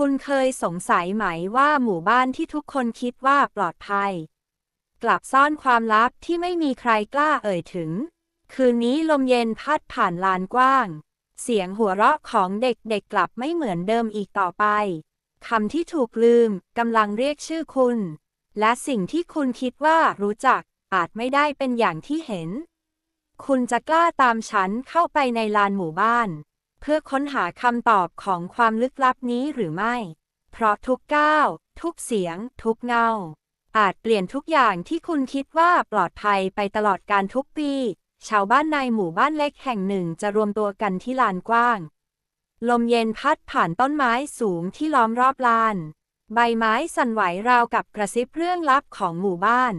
คุณเคยสงสัยไหมว่าหมู่บ้านที่ทุกคนคิดว่าปลอดภัย กลับซ่อนความลับที่ไม่มีใครกล้าเอ่ยถึง คืนนี้ลมเย็นพัดผ่านลานกว้าง เสียงหัวเราะของเด็กๆกลับไม่เหมือนเดิมอีกต่อไปคำที่ถูกลืมกำลังเรียกชื่อคุณ และสิ่งที่คุณคิดว่ารู้จักอาจไม่ได้เป็นอย่างที่เห็น คุณจะกล้าตามฉันเข้าไปในลานหมู่บ้าน เพื่อค้นหาคำตอบของความลึกลับนี้หรือไม่ เพราะทุกก้าว ทุกเสียง ทุกเงา อาจเปลี่ยนทุกอย่างที่คุณคิดว่าปลอดภัยไปตลอดการทุกปี ชาวบ้านในหมู่บ้านเล็กแห่งหนึ่งจะรวมตัวกันที่ลานกว้าง ลมเย็นพัดผ่านต้นไม้สูงที่ล้อมรอบลาน ใบไม้สั่นไหวราวกับกระซิบเรื่องลับของหมู่บ้าน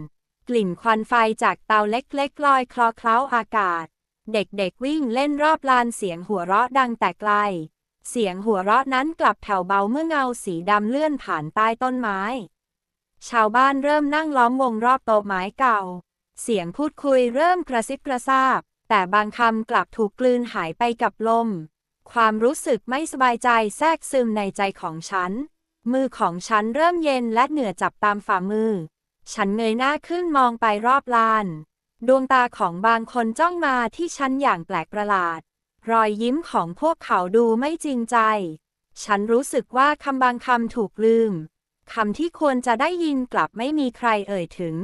กลิ่นควันไฟจากเตาเล็กๆลอยคลอเคล้าอากาศ เด็กๆวิ่งเล่นรอบลานเสียงหัวเราะดังแต่ไกล เสียงหัวเราะนั้นกลับแผ่วเบาเมื่อเงาสีดำเลื่อนผ่านใต้ต้นไม้ ชาวบ้านเริ่มนั่งล้อมวงรอบโต๊ะไม้เก่า เสียงพูดคุยเริ่มกระซิบกระซาบ แต่บางคำกลับถูกกลืนหายไปกับลม ความรู้สึกไม่สบายใจแทรกซึมในใจของฉัน มือของฉันเริ่มเย็นและเหนื่อยจับตามฝ่ามือ ฉันเงยหน้าขึ้นมองไปรอบลาน ดวงตาของบางคนจ้องมาที่ฉันอย่างแปลกประหลาด รอยยิ้มของพวกเขาดูไม่จริงใจ ฉันรู้สึกว่าคำบางคำถูกลืม คำที่ควรจะได้ยินกลับไม่มีใครเอ่ยถึง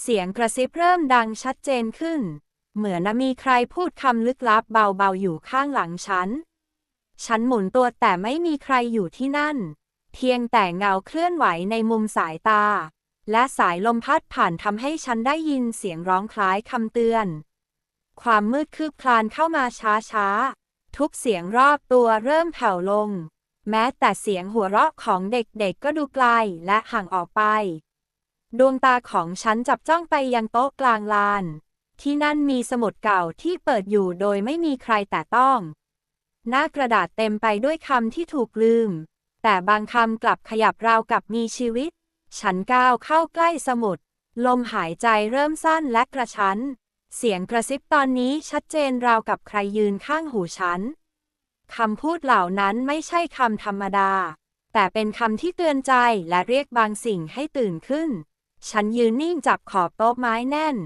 เสียงกระซิบเริ่มดังชัดเจนขึ้น เหมือนมีใครพูดคำลึกลับเบาๆอยู่ข้างหลังฉัน ฉันหมุนตัวแต่ไม่มีใครอยู่ที่นั่น เพียงแต่เงาเคลื่อนไหวในมุมสายตา และสายลมพัดผ่านทำให้ฉันได้ยินเสียงร้องคล้ายคำเตือน ความมืดคืบคลานเข้ามาช้าๆ ทุกเสียงรอบตัวเริ่มแผ่วลง แม้แต่เสียงหัวเราะของเด็กๆก็ดูไกลและห่างออกไป ดวงตาของฉันจับจ้องไปยังโต๊ะกลางลาน ที่นั่นมีสมุดเก่าที่เปิดอยู่โดยไม่มีใครแต่ต้อง หน้ากระดาษเต็มไปด้วยคำที่ถูกลืม แต่บางคำกลับขยับราวกับมีชีวิต ฉันก้าวเข้าใกล้สมุด ลมหายใจเริ่มสั้นและกระชั้น เสียงกระซิบตอนนี้ชัดเจนราวกับใครยืนข้างหูฉัน คำพูดเหล่านั้นไม่ใช่คำธรรมดา แต่เป็นคำที่เตือนใจและเรียกบางสิ่งให้ตื่นขึ้น ฉันยืนนิ่งจับขอบโต๊ะไม้แน่น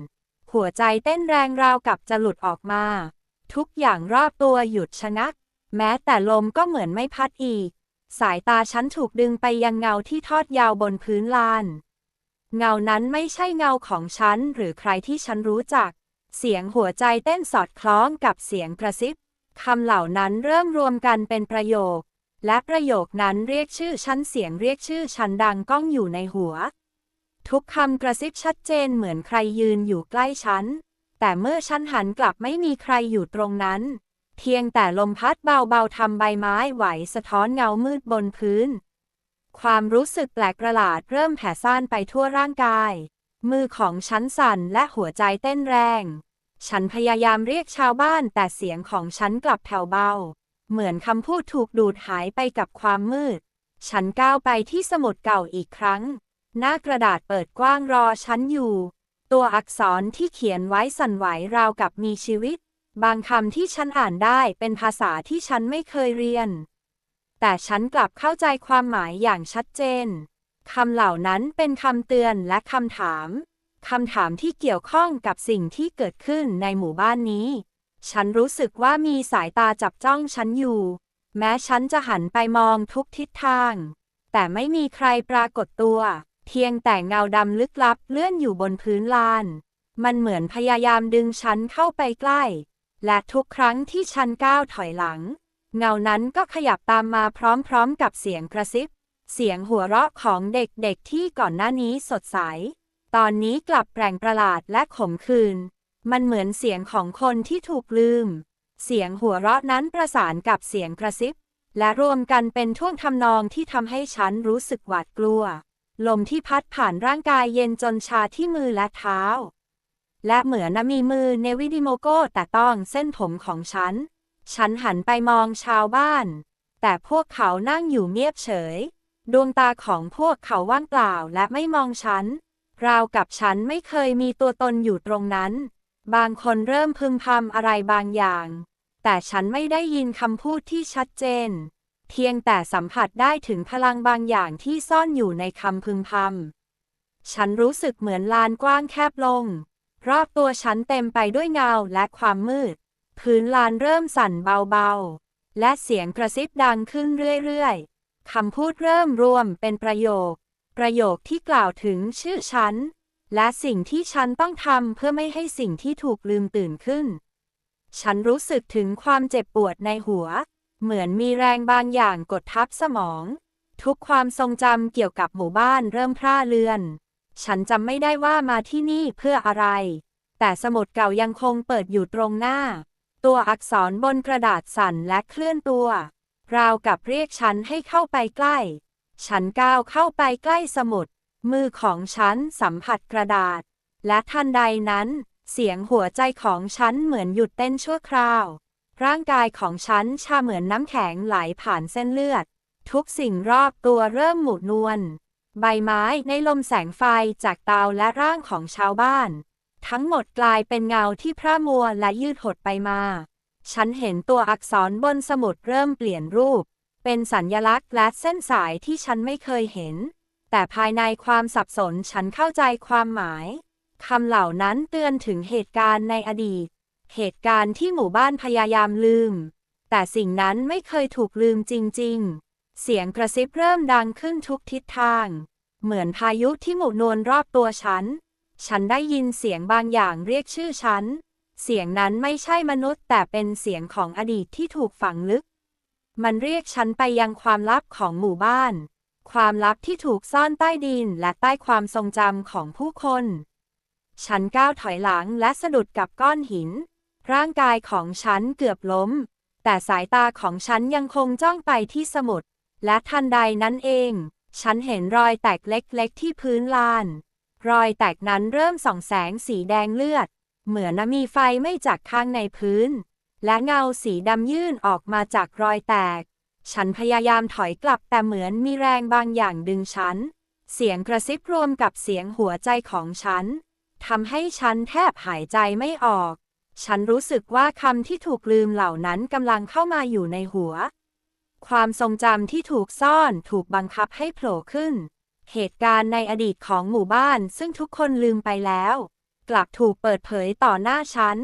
หัวใจเต้นแรงราวกับจะหลุดออกมา ทุกอย่างรอบตัวหยุดชะงัก แม้แต่ลมก็เหมือนไม่พัดอีก สายตาฉันถูกดึงไปยังเงาที่ทอดยาวบนพื้นลาน เงานั้นไม่ใช่เงาของฉันหรือใครที่ฉันรู้จัก เสียงหัวใจเต้นสอดคล้องกับเสียงกระซิบคำเหล่านั้นเริ่มรวมกันเป็นประโยค และประโยคนั้นเรียกชื่อฉันเสียงเรียกชื่อฉันดังก้องอยู่ในหัว ทุกคำกระซิบชัดเจนเหมือนใครยืนอยู่ใกล้ฉัน แต่เมื่อฉันหันกลับไม่มีใครอยู่ตรงนั้น เพียงแต่ลมพัดเบาๆทำใบไม้ไหวสะท้อนเงามืดบนพื้น ความรู้สึกแปลกประหลาดเริ่มแผ่ซ่านไปทั่วร่างกาย มือของฉันสั่นและหัวใจเต้นแรง ฉันพยายามเรียกชาวบ้านแต่เสียงของฉันกลับแผ่วเบา เหมือนคำพูดถูกดูดหายไปกับความมืด ฉันก้าวไปที่สมุดเก่าอีกครั้ง หน้ากระดาษเปิดกว้างรอฉันอยู่ ตัวอักษรที่เขียนไว้สั่นไหวราวกับมีชีวิต บางคำที่ฉันอ่านได้เป็นภาษาที่ฉันไม่เคยเรียน แต่ฉันกลับเข้าใจความหมายอย่างชัดเจน คำเหล่านั้นเป็นคำเตือนและคำถาม คำถามที่เกี่ยวข้องกับสิ่งที่เกิดขึ้นในหมู่บ้านนี้ ฉันรู้สึกว่ามีสายตาจับจ้องฉันอยู่ แม้ฉันจะหันไปมองทุกทิศทาง แต่ไม่มีใครปรากฏตัว เพียงแต่เงาดำลึกลับเลื่อนอยู่บนพื้นลาน มันเหมือนพยายามดึงฉันเข้าไปใกล้ และทุกครั้งที่ฉันก้าวถอยหลัง เงานั้นก็ขยับตามมาพร้อมๆกับเสียงกระซิบ เสียงหัวเราะของเด็กๆที่ก่อนหน้านี้สดใส ตอนนี้กลับแปลงประหลาดและขมขื่นมันเหมือนเสียงของคนที่ถูกลืม เสียงหัวเราะนั้นประสานกับเสียงกระซิบ และรวมกันเป็นท่วงทำนองที่ทำให้ฉันรู้สึกหวาดกลัว ลมที่พัดผ่านร่างกายเย็นจนชาที่มือและเท้า และเหมือนมีมือเนวิดิโมโกแต่ต้องเส้นผมของฉัน ฉันหันไปมองชาวบ้าน แต่พวกเขานั่งอยู่เงียบเฉย ดวงตาของพวกเขาว่างเปล่าและไม่มองฉัน ราวกับฉันไม่เคยมีตัวตนอยู่ตรงนั้น บางคนเริ่มพึมพำอะไรบางอย่าง แต่ฉันไม่ได้ยินคำพูดที่ชัดเจน เพียงแต่สัมผัสได้ถึงพลังบางอย่างที่ซ่อนอยู่ในคำพึมพำฉันรู้สึกเหมือนลานกว้างแคบลง รอบตัวฉันเต็มไปด้วยเงาและความมืด พื้นลานเริ่มสั่นเบาๆ และเสียงกระซิบดังขึ้นเรื่อยๆ คำพูดเริ่มรวมเป็นประโยค ประโยคที่กล่าวถึงชื่อฉัน และสิ่งที่ฉันต้องทำเพื่อไม่ให้สิ่งที่ถูกลืมตื่นขึ้น ฉันรู้สึกถึงความเจ็บปวดในหัว เหมือนมีแรงบางอย่างกดทับสมอง ทุกความทรงจำเกี่ยวกับหมู่บ้านเริ่มพร่าเลือน ฉันจำไม่ได้ว่ามาที่นี่เพื่ออะไร แต่สมุดเก่ายังคงเปิดอยู่ตรงหน้า ตัวอักษรบนกระดาษสั่นและเคลื่อนตัว ราวกับเรียกฉันให้เข้าไปใกล้ ฉันก้าวเข้าไปใกล้สมุด มือของฉันสัมผัสกระดาษ และทันใดนั้น เสียงหัวใจของฉันเหมือนหยุดเต้นชั่วคราว ร่างกายของฉันชาเหมือนน้ำแข็งไหลผ่านเส้นเลือด ทุกสิ่งรอบตัวเริ่มหมุนนวล ใบไม้ในลมแสงไฟจากเตาและร่างของชาวบ้าน ทั้งหมดกลายเป็นเงาที่พร่ามัวและยืดหดไปมา ฉันเห็นตัวอักษรบนสมุดเริ่มเปลี่ยนรูป เป็นสัญญลักษณ์และเส้นสายที่ฉันไม่เคยเห็น แต่ภายในความสับสนฉันเข้าใจความหมายคำเหล่านั้นเตือนถึงเหตุการณ์ในอดีต เหตุการณ์ที่หมู่บ้านพยายามลืม แต่สิ่งนั้นไม่เคยถูกลืมจริง ๆ เสียงกระซิบเริ่มดังขึ้นทุกทิศทาง เหมือนพายุที่หมุนวลรอบตัวฉัน ฉันได้ยินเสียงบางอย่างเรียกชื่อฉัน เสียงนั้นไม่ใช่มนุษย์ แต่เป็นเสียงของอดีตที่ถูกฝังลึก มันเรียกฉันไปยังความลับของหมู่บ้าน ความลับที่ถูกซ่อนใต้ดินและใต้ความทรงจำของผู้คน ฉันก้าวถอยหลังและสะดุดกับก้อนหิน ร่างกายของฉันเกือบล้ม แต่สายตาของฉันยังคงจ้องไปที่สมุด และทันใดนั้นเอง ฉันเห็นรอยแตกเล็กๆที่พื้นลาน รอยแตกนั้นเริ่มส่องแสงสีแดงเลือด เหมือนมีไฟไม่จากข้างในพื้น และเงาสีดำยื่นออกมาจากรอยแตก ฉันพยายามถอยกลับแต่เหมือนมีแรงบางอย่างดึงฉัน เสียงกระซิบรวมกับเสียงหัวใจของฉันทำให้ฉันแทบหายใจไม่ออก ฉันรู้สึกว่าคำที่ถูกลืมเหล่านั้นกำลังเข้ามาอยู่ในหัว ความทรงจำที่ถูกซ่อนถูกบังคับให้โผล่ขึ้น เหตุการณ์ในอดีตของหมู่บ้านซึ่งทุกคนลืมไปแล้ว กลับถูกเปิดเผยต่อหน้าฉัน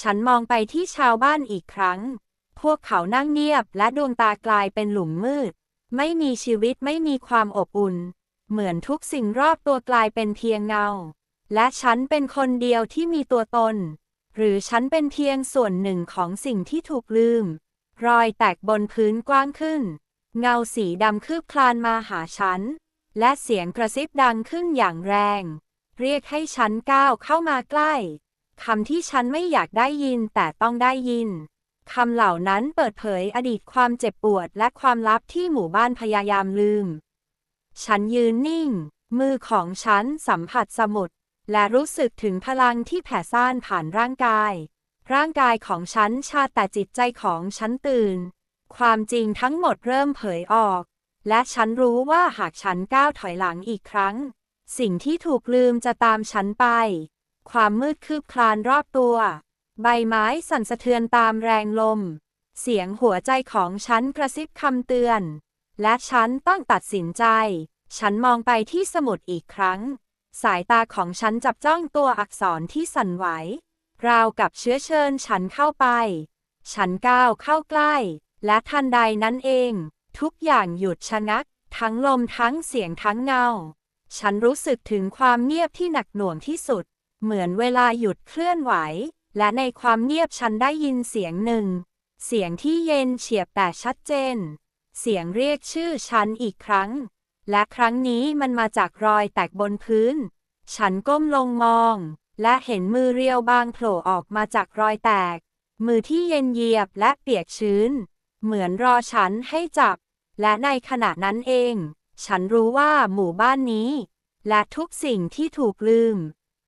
ฉันมองไปที่ชาวบ้านอีกครั้ง พวกเขานั่งเงียบและดวงตากลายเป็นหลุมมืด ไม่มีชีวิตไม่มีความอบอุ่น เหมือนทุกสิ่งรอบตัวกลายเป็นเพียงเงา และฉันเป็นคนเดียวที่มีตัวตน หรือฉันเป็นเพียงส่วนหนึ่งของสิ่งที่ถูกลืม รอยแตกบนพื้นกว้างขึ้น เงาสีดำคืบคลานมาหาฉัน และเสียงกระซิบดังขึ้นอย่างแรง เรียกให้ฉันก้าวเข้ามาใกล้คำที่ฉันไม่อยากได้ยินแต่ต้องได้ยินคำเหล่านั้นเปิดเผยอดีตความเจ็บปวดและความลับที่หมู่บ้านพยายามลืม ฉันยืนนิ่ง มือของฉันสัมผัสสมุด และรู้สึกถึงพลังที่แผ่ซ่านผ่านร่างกาย ร่างกายของฉันชาแต่จิตใจของฉันตื่น ความจริงทั้งหมดเริ่มเผยออก และฉันรู้ว่าหากฉันก้าวถอยหลังอีกครั้ง สิ่งที่ถูกลืมจะตามฉันไป ความมืดคืบคลานรอบตัว ใบไม้สั่นสะเทือนตามแรงลม เสียงหัวใจของฉันกระซิบคำเตือน และฉันต้องตัดสินใจ ฉันมองไปที่สมุดอีกครั้ง สายตาของฉันจับจ้องตัวอักษรที่สั่นไหว ราวกับเชื้อเชิญฉันเข้าไป ฉันก้าวเข้าใกล้ และทันใดนั้นเอง ทุกอย่างหยุดชะงัก ทั้งลมทั้งเสียงทั้งเงา ฉันรู้สึกถึงความเงียบที่หนักหน่วงที่สุด เหมือนเวลาหยุดเคลื่อนไหว และในความเงียบฉันได้ยินเสียงหนึ่ง เสียงที่เย็นเฉียบแต่ชัดเจน เสียงเรียกชื่อฉันอีกครั้ง และครั้งนี้มันมาจากรอยแตกบนพื้น ฉันก้มลงมอง และเห็นมือเรียวบางโผล่ออกมาจากรอยแตก มือที่เย็นเยียบและเปียกชื้น เหมือนรอฉันให้จับ และในขณะนั้นเอง ฉันรู้ว่าหมู่บ้านนี้ และทุกสิ่งที่ถูกลืม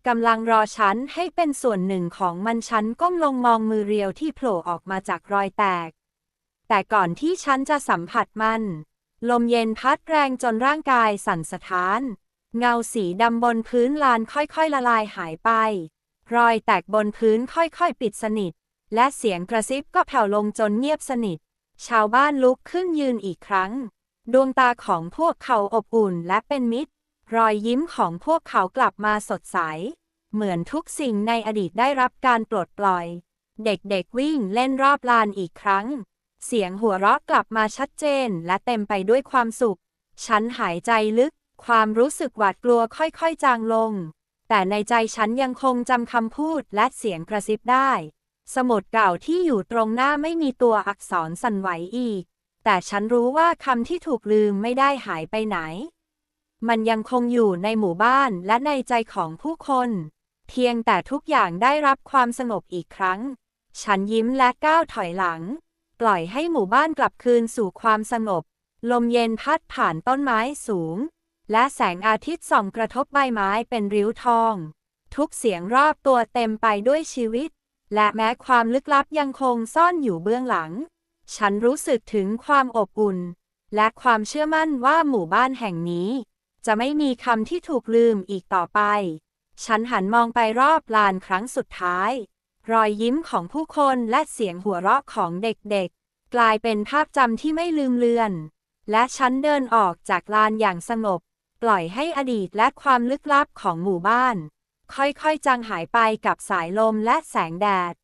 กำลังรอฉันให้เป็นส่วนหนึ่งของมันฉันก้มลงมองมือเรียวที่โผล่ออกมาจากรอยแตก แต่ก่อนที่ฉันจะสัมผัสมัน ลมเย็นพัดแรงจนร่างกายสั่นสะท้าน เงาสีดำบนพื้นลานค่อยๆละลายหายไป รอยแตกบนพื้นค่อยๆปิดสนิท และเสียงกระซิบก็แผ่วลงจนเงียบสนิท ชาวบ้านลุกขึ้นยืนอีกครั้ง ดวงตาของพวกเขาอบอุ่นและเป็นมิตร รอยยิ้มของพวกเขากลับมาสดใส เหมือนทุกสิ่งในอดีตได้รับการปลดปล่อย เด็กๆวิ่งเล่นรอบลานอีกครั้ง เสียงหัวเราะกลับมาชัดเจนและเต็มไปด้วยความสุข ฉันหายใจลึก ความรู้สึกหวาดกลัวค่อยๆ จางลง แต่ในใจฉันยังคงจำคำพูดและเสียงกระซิบได้ สมุดเก่าที่อยู่ตรงหน้าไม่มีตัวอักษรสั่นไหวอีก แต่ฉันรู้ว่าคำที่ถูกลืมไม่ได้หายไปไหน มันยังคงอยู่ในหมู่บ้านและในใจของผู้คน เพียงแต่ทุกอย่างได้รับความสงบอีกครั้ง ฉันยิ้มและก้าวถอยหลัง ปล่อยให้หมู่บ้านกลับคืนสู่ความสงบ ลมเย็นพัดผ่านต้นไม้สูง และแสงอาทิตย์ส่องกระทบใบไม้เป็นริ้วทอง ทุกเสียงรอบตัวเต็มไปด้วยชีวิต และแม้ความลึกลับยังคงซ่อนอยู่เบื้องหลัง ฉันรู้สึกถึงความอบอุ่น และความเชื่อมั่นว่าหมู่บ้านแห่งนี้ จะไม่มีคำที่ถูกลืมอีกต่อไป ฉันหันมองไปรอบลานครั้งสุดท้าย รอยยิ้มของผู้คนและเสียงหัวเราะของเด็กๆ กลายเป็นภาพจำที่ไม่ลืมเลือน และฉันเดินออกจากลานอย่างสงบ ปล่อยให้อดีตและความลึกลับของหมู่บ้าน ค่อยๆจางหายไปกับสายลมและแสงแดด